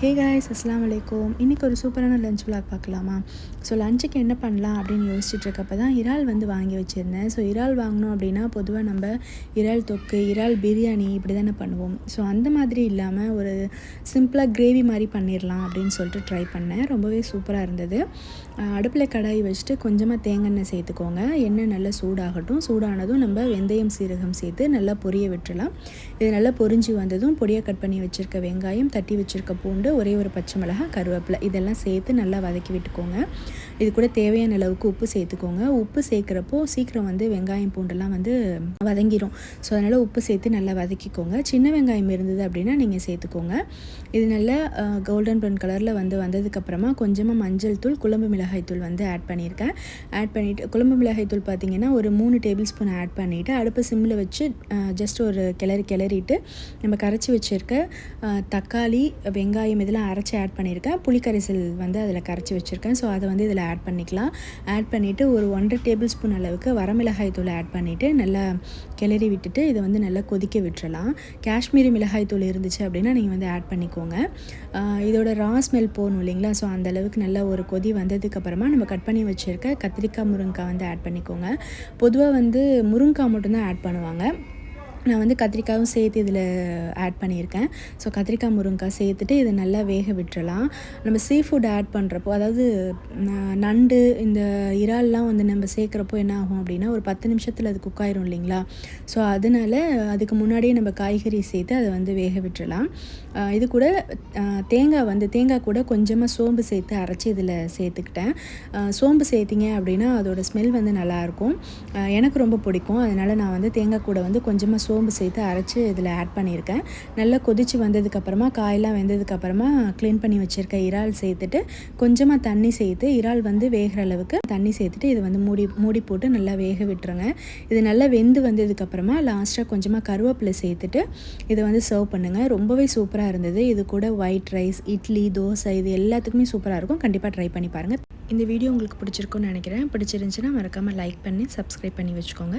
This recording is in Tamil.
ஹே காய்ஸ் அஸ்லாம் வலைக்கும் இன்றைக்கி ஒரு சூப்பரான லஞ்ச் விளாக் பார்க்கலாமா? ஸோ லஞ்சுக்கு என்ன பண்ணலாம் அப்படின்னு யோசிச்சுட்டு இருக்கப்போ தான் இறால் வந்து வாங்கி வச்சுருந்தேன். ஸோ இறால் வாங்கினோம் அப்படின்னா பொதுவாக நம்ம இறால் தொக்கு இறால் பிரியாணி இப்படி தானே பண்ணுவோம். ஸோ அந்த மாதிரி இல்லாமல் ஒரு சிம்பிளாக கிரேவி மாதிரி பண்ணிடலாம் அப்படின்னு சொல்லிட்டு ட்ரை பண்ணேன். ரொம்பவே சூப்பராக இருந்தது. அடுப்பில் கடாய் வச்சுட்டு கொஞ்சமாக தேங்காய் சேர்த்துக்கோங்க. எண்ணெய் நல்லா சூடாகட்டும். சூடானதும் நம்ம வெந்தயம் சீரகம் சேர்த்து நல்லா பொரிய விட்டுடலாம் இது நல்லா பொரிஞ்சு வந்ததும் பொடியை கட் பண்ணி வச்சுருக்க வெங்காயம் தட்டி வச்சுருக்க பூண்டு கூட ஒரே ஒரு பச்சை மிளகாய் கருவேப்பிலை இதெல்லாம் சேர்த்து நல்லா வதக்கி விட்டுக்கோங்க. இது கூட தேவையான அளவுக்கு உப்பு சேர்த்துக்கோங்க. உப்பு சேர்க்குறப்போ சீக்கிரம் வந்து வெங்காயம் பூண்டெல்லாம் வந்து வதங்கிடும் ஸோ அதனால் உப்பு சேர்த்து நல்லா வதக்கிக்கோங்க. சின்ன வெங்காயம் இருந்தது அப்படின்னா நீங்கள் சேர்த்துக்கோங்க. இது நல்லா கோல்டன் ப்ரௌன் கலரில் வந்து வந்ததுக்கப்புறமா கொஞ்சமாக மஞ்சள் தூள் குழம்பு மிளகாய் தூள் வந்து ஆட் பண்ணியிருக்கேன் ஆட் பண்ணிவிட்டு குழம்பு மிளகாய் தூள் பார்த்திங்கன்னா ஒரு மூணு டேபிள் ஸ்பூன் ஆட் பண்ணிவிட்டு அடுப்பு சிம்மில் வச்சு ஜஸ்ட் ஒரு கிளறி கிளறிட்டு நம்ம கரைச்சி வச்சுருக்க தக்காளி வெங்காயம் சேம் இதெல்லாம் அரைச்சி ஆட் பண்ணியிருக்கேன். புளிக்கரைசல் வந்து அதில் கரைச்சி வச்சுருக்கேன். ஸோ அதை வந்து இதில் ஆட் பண்ணிக்கலாம். ஆட் பண்ணிவிட்டு ஒரு ஒன்றரை டேபிள் ஸ்பூன் அளவுக்கு வரமிளகாய் தூள் ஆட் பண்ணிவிட்டு நல்லா கிளறி விட்டுட்டு இதை வந்து நல்லா கொதிக்க விட்டுறலாம். காஷ்மீரி மிளகாய் தூள் இருந்துச்சு அப்படின்னா நீங்கள் வந்து ஆட் பண்ணிக்கோங்க. இதோட ரா ஸ்மெல் போகணும் இல்லைங்களா? ஸோ அந்த அளவுக்கு நல்லா ஒரு கொதி வந்ததுக்கப்புறமா நம்ம கட் பண்ணி வச்சுருக்க கத்திரிக்காய் முருங்கைக்காய் வந்து ஆட் பண்ணிக்கோங்க. பொதுவாக வந்து முருங்கைக்காய் மட்டும்தான் ஆட் பண்ணுவாங்க. நான் வந்து கத்திரிக்காயும் சேர்த்து இதில் ஆட் பண்ணியிருக்கேன். ஸோ கத்திரிக்காய் முருங்கைக்காய் சேர்த்துட்டு இதை நல்லா வேக விட்டுறலாம். நம்ம சீ ஃபுட் ஆட் பண்ணுறப்போ அதாவது நண்டு இந்த இறால்லாம் வந்து நம்ம சேர்க்குறப்போ என்ன ஆகும் அப்படின்னா ஒரு பத்து நிமிஷத்தில் அது குக் ஆயிரும் இல்லைங்களா? ஸோ அதனால் அதுக்கு முன்னாடியே நம்ம காய்கறி சேர்த்து அதை வந்து வேக விட்டுறலாம். இது கூட தேங்காய் வந்து தேங்காய் கூட கொஞ்சமாக சோம்பு சேர்த்து அரைச்சி இதில் சேர்த்துக்கிட்டேன். சோம்பு சேர்த்திங்க அப்படின்னா அதோடய ஸ்மெல் வந்து நல்லாயிருக்கும் எனக்கு ரொம்ப பிடிக்கும். அதனால் நான் வந்து தேங்காய் கூட வந்து கொஞ்சமாக சோம்பு சோம்பு சேர்த்து அரைச்சி இதில் ஆட் பண்ணியிருக்கேன். நல்லா கொதித்து வந்ததுக்கப்புறமா காயெல்லாம் வெந்ததுக்கப்புறமா க்ளீன் பண்ணி வச்சுருக்க இறால் சேர்த்துட்டு கொஞ்சமாக தண்ணி சேர்த்து இறால் வந்து வேகிற அளவுக்கு தண்ணி சேர்த்துட்டு இது வந்து மூடி மூடி போட்டு நல்லா வேக விட்டுருங்க. இது நல்லா வெந்து வந்ததுக்கப்புறமா லாஸ்ட்டாக கொஞ்சமாக கருவேப்பிலை சேர்த்துட்டு இதை வந்து சர்வ் பண்ணுங்கள் ரொம்பவே சூப்பராக இருந்தது. இது கூட ஒயிட் ரைஸ் இட்லி தோசை இது எல்லாத்துக்குமே சூப்பராக இருக்கும். கண்டிப்பாக ட்ரை பண்ணி பாருங்கள் இந்த வீடியோ உங்களுக்கு பிடிச்சிருக்குன்னு நினைக்கிறேன். பிடிச்சிருந்துச்சுன்னா மறக்காமல் லைக் பண்ணி சப்ஸ்கிரைப் பண்ணி வச்சுக்கோங்க.